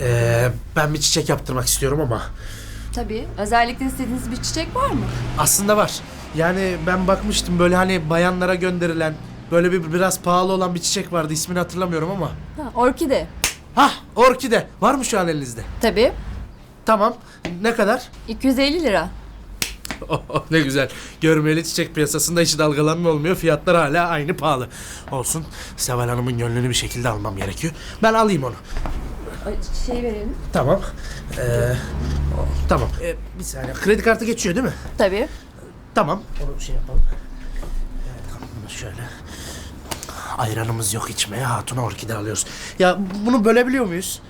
Ee, ben bir çiçek yaptırmak istiyorum ama Tabii. Özellikle istediğiniz bir çiçek var mı? aslında var. Yani ben bakmıştım böyle hani bayanlara gönderilen böyle bir biraz pahalı olan bir çiçek vardı ismini hatırlamıyorum ama. Ha, orkide. Hah orkide var mı şu an elinizde? Tabii. Tamam ne kadar? 250 lira. ne güzel. Görmeli çiçek piyasasında hiç dalgalanma olmuyor. Fiyatlar hala aynı pahalı. Olsun. Seval Hanım'ın gönlünü bir şekilde almam gerekiyor. Ben alayım onu. Şey verelim. Tamam. Ee, tamam. Ee, bir saniye. Kredi kartı geçiyor değil mi? Tabii. Tamam. Onu şey yapalım. Evet, tamam. Bunu şöyle. Ayranımız yok içmeye. Hatuna orkide alıyoruz. Ya bunu bölebiliyor muyuz?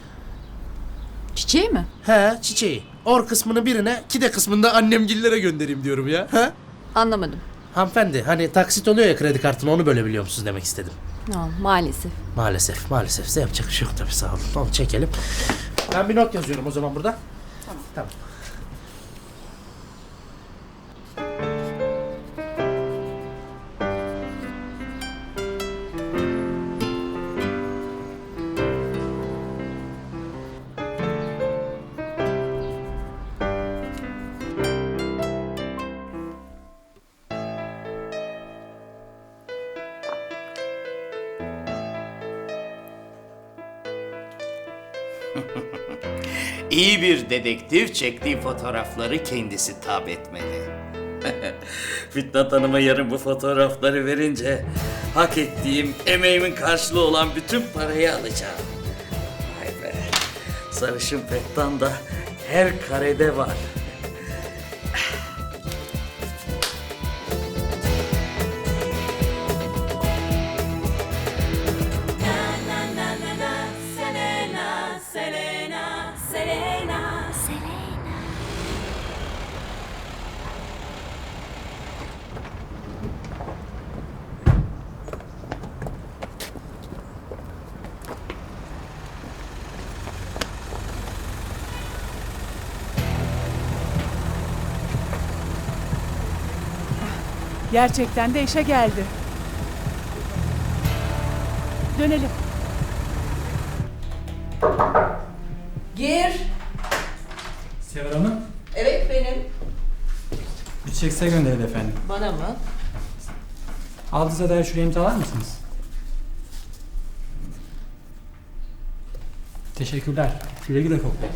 Çiçeği mi? He çiçeği. Or kısmını birine, kide kısmını da annemgillere göndereyim diyorum ya. He? Anlamadım. Hanımefendi hani taksit oluyor ya kredi kartını onu bölebiliyor musunuz demek istedim. Ha, maalesef. Maalesef maalesef size yapacak bir şey yok tabii sağ olun. Onu çekelim. Ben bir not yazıyorum o zaman burada. Tamam. Tamam. İyi bir dedektif çektiği fotoğrafları kendisi tab etmeli. Fitnat Hanım'a yarın bu fotoğrafları verince hak ettiğim emeğimin karşılığı olan bütün parayı alacağım. Vay be. Sarışın Fettan da her karede var. Gerçekten de işe geldi. Dönelim. Gir. Sever Hanım, Evet benim. bir çiçek size gönderildi efendim. Bana mı? Aldığınızda da şuraya imzalar mısınız? Teşekkürler. Güle güle koklayın.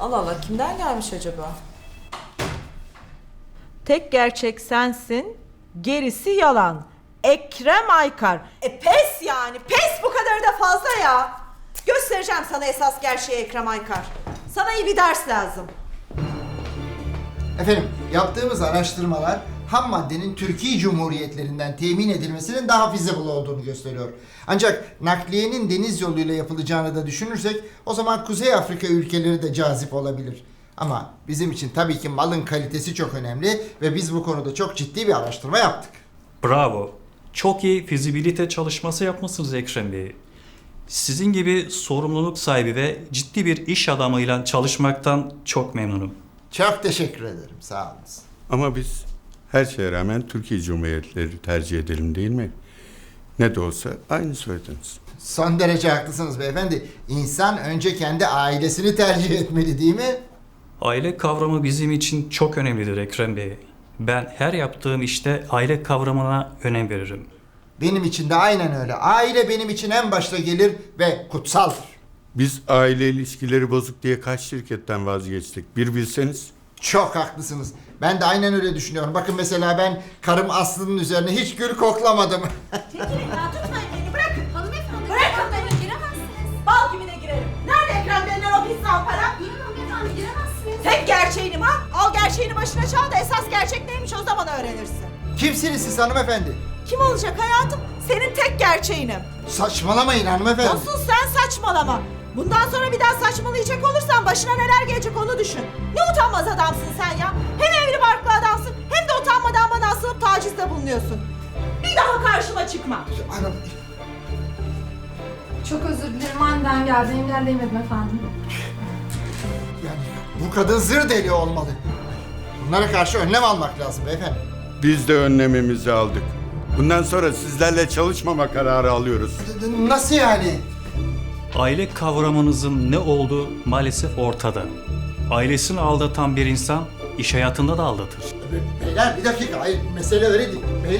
Allah Allah kimden gelmiş acaba? Tek gerçek sensin, gerisi yalan. Ekrem Aykar. E pes yani, pes bu kadar da fazla ya. Göstereceğim sana esas gerçeği Ekrem Aykar. Sana iyi bir ders lazım. Efendim, yaptığımız araştırmalar ham maddenin Türkiye Cumhuriyetlerinden temin edilmesinin daha feasible olduğunu gösteriyor. Ancak nakliyenin deniz yoluyla yapılacağını da düşünürsek o zaman Kuzey Afrika ülkeleri de cazip olabilir. Ama bizim için tabii ki malın kalitesi çok önemli ve biz bu konuda çok ciddi bir araştırma yaptık. Bravo. Çok iyi fizibilite çalışması yapmışsınız Ekrem Bey. Sizin gibi sorumluluk sahibi ve ciddi bir iş adamıyla çalışmaktan çok memnunum. Çok teşekkür ederim, sağ olunuz. Ama biz her şeye rağmen Türkiye Cumhuriyetleri tercih edelim değil mi? Ne de olsa aynı soyadınız. Son derece haklısınız beyefendi. İnsan önce kendi ailesini tercih etmeli değil mi? Aile kavramı bizim için çok önemlidir Ekrem Bey. Ben her yaptığım işte aile kavramına önem veririm. Benim için de aynen öyle. Aile benim için en başta gelir ve kutsaldır. Biz aile ilişkileri bozuk diye kaç şirketten vazgeçtik bir bilseniz. Çok haklısınız. Ben de aynen öyle düşünüyorum. Bakın mesela ben karım Aslı'nın üzerine hiç gül koklamadım. Gerçeğini başına çal da esas gerçek neymiş o zaman öğrenirsin. Kimsiniz siz hanımefendi? Kim olacak hayatım? Senin tek gerçeğinim. Saçmalamayın hanımefendi. Nasıl sen saçmalama. Bundan sonra bir daha saçmalayacak olursan başına neler gelecek onu düşün. Ne utanmaz adamsın sen ya. Hem evli barklı adamsın hem de utanmadan bana asılıp tacizde bulunuyorsun. Bir daha karşıma çıkma. Hanım, Çok özür dilerim aniden geldi engelleyemedim efendim. yani bu kadın zır deli olmalı. Bunlara karşı önlem almak lazım beyefendi. Biz de önlememizi aldık. Bundan sonra sizlerle çalışmama kararı alıyoruz. Nasıl yani? Aile kavramınızın ne olduğu maalesef ortada. Ailesini aldatan bir insan iş hayatında da aldatır. Beyler bir dakika. Hayır mesele öyle değil.